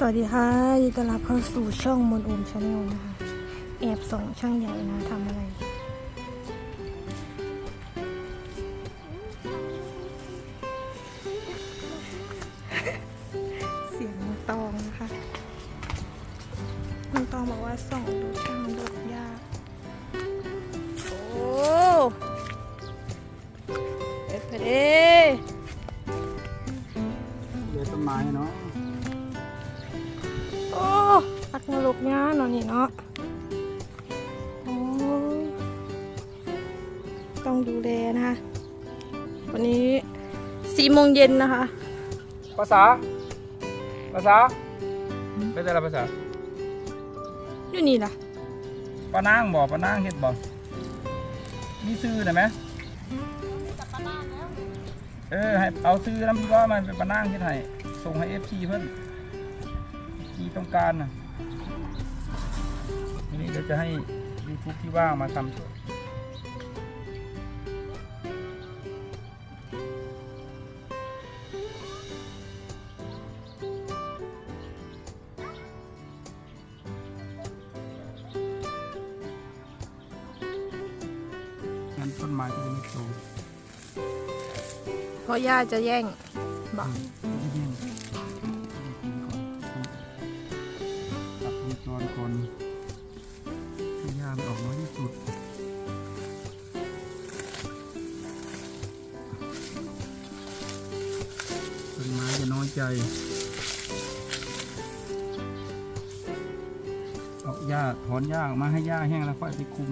สวัสดีค่ะยินดีต้อนรับเข้าสู่ช่องมนโอมชาแนลนะคะ แอบส่องช่างใหญ่นะทำอะไร เสียงน้องตองนะคะน้องตองบอกว่าส่องดูช่างรถยาก โอ้เอ็ดเพเดเดี๋ยวต้นไม้เนาะโอ้ ตักนรกงานเนาะนี่เนาะโอ้ยต้องดูแลนะคะ วันนี้สี่โมงเย็นนะคะ ภาษา ภาษาเป็นแต่ละภาษา อยู่นี่ล่ะป้านางบอกป้านางเฮ็ดบอกมีซื้อได้ไหมเออให้เอาซื้อน้ำพี่ว่ามันเป็นป้านางเฮ็ดให้ส่งให้เอฟซีเพิ่นที่ต้องการนะ ทีนี้เดี๋ยวจะให้ยูทูบที่ว่างมาทำช่วยงั้นต้นไม้ก็จะไม่โตเพราะย่าจะแย่งบอก ใจเอาหญ้าถอนหญ้าออกมาให้หญ้าแห้งแล้วค่อยไปคุม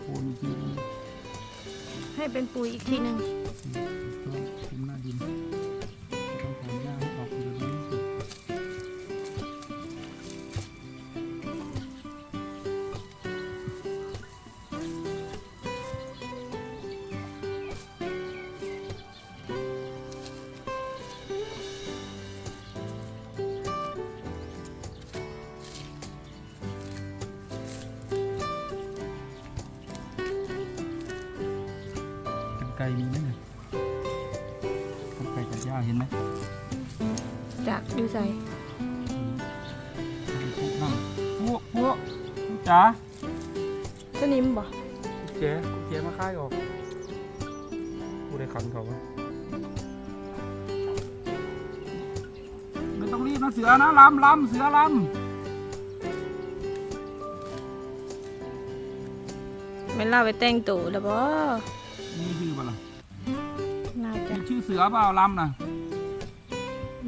โคนอีกทีนึงให้เป็นปุ๋ยอีกทีหนึ่ง ไกลมีไหมเนี่ยกันไกลตัดหญ้าเห็นไหมจากดูใส่พวกนั่งพวกพวกจ๋าสนิมบ่กุญแจกุญแจมาค่ายออกกูได้คันเขาวะไม่ต้องรีบนะเสือนะลำลำเสือลไม่เล่าไปแต่งตัวแล้วบ่ำ นี่ชื่อเปล่าล่ะน่าจะมีชื่อเสือเปล่าลำนะ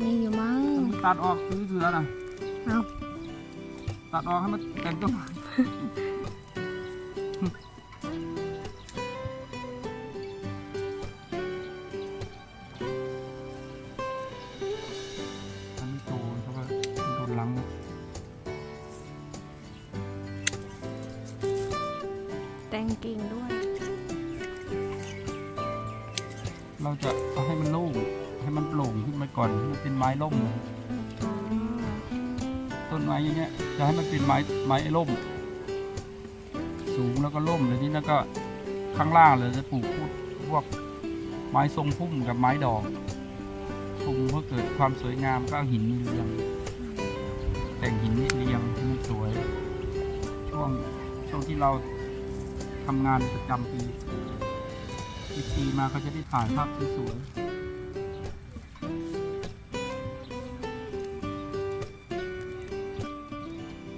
มีอยู่มั้งมันมีตัดออกซื้อเสือนะเอาตัดออกให้มันแต่งต้นไม้ เราจะเอาให้มันโล่งให้มันโปร่งขึ้นมาก่อนให้มันเป็นไม้ล่มต้นไม้อย่างเงี้ยจะให้มันเป็นไม้ไม้ล่ม สูงแล้วก็ล่มเลยนี่แล้วก็ข้างล่างเลยจะปลูกพวกพวกไม้ทรงพุ่มกับไม้ดอกปลูกเพื่อเกิดความสวยงามก็หินเรียง แต่งหินเรียงให้มันสวย ช่วงช่วงที่เราทำงานประจำปี อีกปีมาเขาจะได้ถ่ายภาพสวยๆ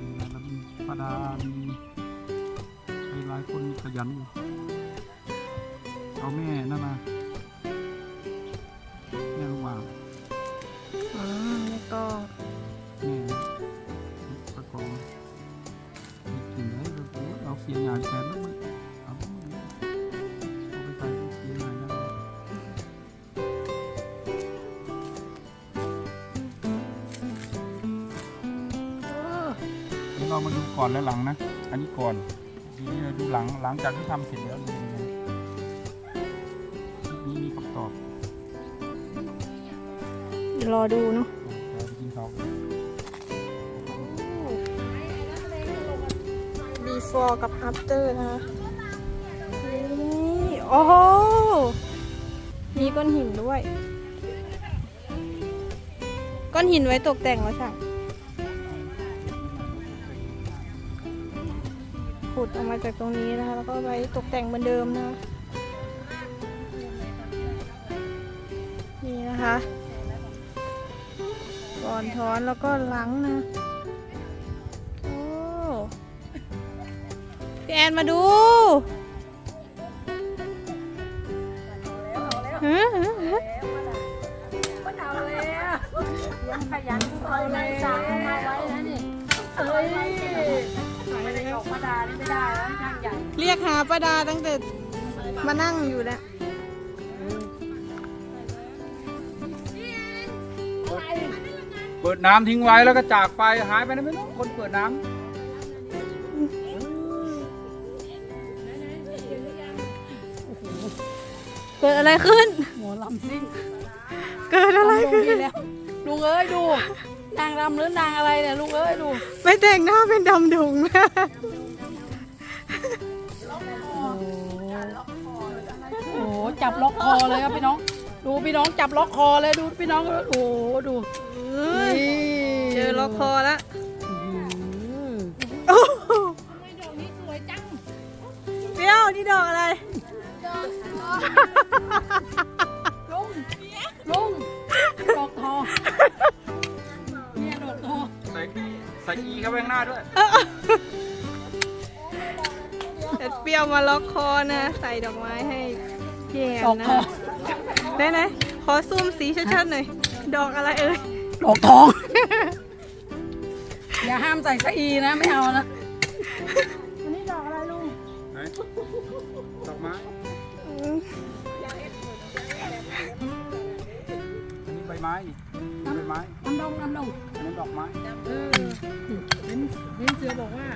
มีอะไรแล้วมีปาดามีใครหลายคนขยันอยู่เอาแม่นั่นมาแม่ลูกหว่างอ๋อไม่ต้องแม่ประกอบมีกลิ่นเลยโอ้โหเอาเสียงงานแทน เดี๋ยวเรามาดูก่อนและหลังนะ อันนี้ก่อนทีนี้เราดูหลังหลังจากที่ทำเสร็จแล้วเป็นยังไงคลิปนี้มีคำตอบเดี๋ยวรอดูเนาะเราไปกินเขาว before กับ after นะคะนี่โอ้โหมีก้อนหินด้วย ก้อนหินไว้ตกแต่งแล้วใช่ ดออกมาจากตรงนี้นะคะ แล้วก็ไว้ตกแต่งเหมือนเดิมนะนี่นะคะก่อนถอนแล้วก็หลังนะโอ้พี่แอนมาดูฮะฮะฮะเอาแล้วยังขยันคอยไล่สากเอามาไว้นะนี่ เอ้ยไม่ได้ออกมาดานี่ไม่ได้แล้วช่างใหญ่เรียกหาป้าดาตั้งแต่มานั่งอยู่แล้วเปิดน้ำทิ้งไว้แล้วก็จากไปหายไปไหนไม่รู้คนเปิดน้ำเกิดอะไรขึ้นหมอลำซิ่ง เกิดอะไรลงขึ้นดีแล้วลุงเอ้ยดู นางรำหรือนางอะไรเนี่ยลุงเอ้ยดูไม่แต่งหน้าเป็นดำดงนะโอ้โหจับล็อกคอเลยครับพี่น้อง ดูพี่น้องจับล็อกคอเลยดูพี่น้องโอ้โหดูนี่เจอล็อกคอแล้วอื้อโอ้โหหือดอกนี้สวยจังเปรี้ยวนี่ดอกอะไร มาล็อกคอนะ ใส่ดอกไม้ให้พี่แอดอนกนะทองได้ไหนขอซูมสีชัดๆหน่อย ดอกอะไรเอ่ย ดอกทอง อย่าห้ามใส่สะอีนะ ไม่เอานะอันนี้ดอกอะไรลุงไหนดอกไม้อืมอันนี้ใบไม้นี่ใบไม้น้ำดงน้ำดงอันนี้ดอกไม้เออเห็นเห็นเสือบอกว่า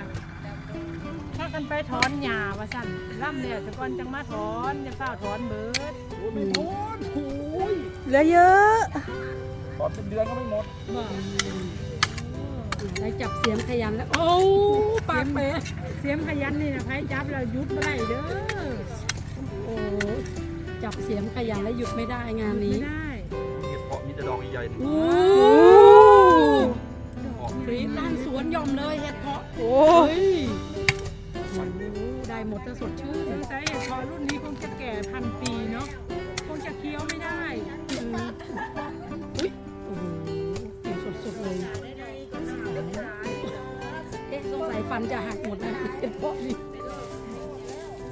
ถ้ากันไปถอนหญ้าว่าสั่นล่ำเนี่ยสก่อนจังมาถอนจะเฝ้าถอนเบิดโอ้ยไม่หมดโอ้ยเหลือเยอะตอนเป็นเดือนก็ไม่หมดได้จับเสียมขยันแล้ว โอ้ปากเป๊ะเสียมขยันนี่นะไผจับแล้วหยุดไม่ได้เด้อโอ้จับเสียมขยันแล้วหยุดไม่ได้งานไม่นี้ได้เห็ดเพาะมีแต่ดอกใหญ่ๆนี่โอ้ออกกรีดล้านสวนยอมเลยเห็ดเพาะโอ้เฮ้ยโอ้ได้หมด จะสดชื่นสงสัยพอรุ่นนี้คงจะแก่พันปีเนาะคงจะเคี้ยวไม่ได้อืมอุ้ยโอ้โหกินสดๆเลยเอ๊ะสงสัยฟันจะหักหมดนะเห็ดเพราะนี่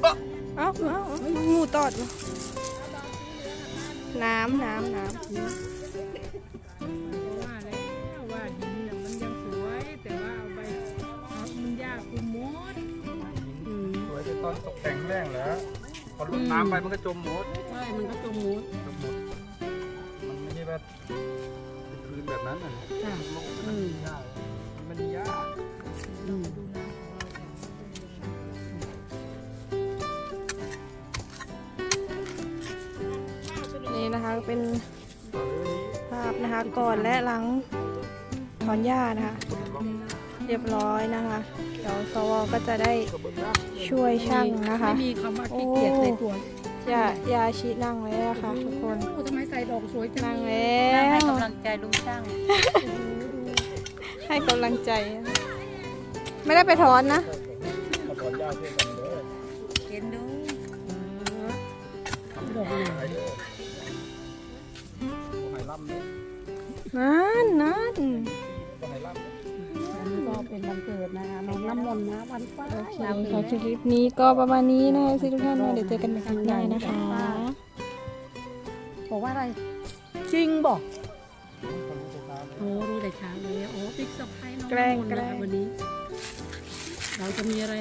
เอ้าเอ้าเอ้างูตอด น้ำน้ำน้เอนตกแต่งแรงแล้วพอลดน้ำไปมันก็จมหมดใช่มันก็จมมุดจมหมดมันไม่ใช่แบบเป็นพื้นแบบนั้นนะค่ะโลกอืมมันมีหญ้าอืมำนี่นะคะเป็นภาพนะคะก่อนและหลังถอนหญ้านะคะ เรียบร้อยนะคะ เดี๋ยวสวก็จะได้ช่วยช่างนะคะ ไม่มีคำว่าขี้เกียจในตัวยายาชีนั่งไว้อะค่ะทุกคนโอ้ทำไมใส่ดอกสวยจังนั่งเลแล้ยวกำลังใจลุงช่าง ให้กำลังใจ ไม่ได้ไปถอนนะมาถอนหญ้าเพื่อกันเด้อเห็นดูดอกไหนไอ้เด้อต้องให้ล่ำเนี่ยนั่น เป็นวันเกิดนะคะน้องน้ำมนต์นะวันฟ้าโอเคค่ะคลิปนี้ก็ประมาณนี้นะคะสิทุกท่านเนาะเดี๋ยวเจอกันใหม่คลิปหน้านะคะ บอกว่าอะไร จริงบอกโอ้รู้แต่เช้าเลยโอ้ปิ๊กเซอร์ไพรส์น้องน้ำมนต์นะคะวันนี้ เราจะมีอะไร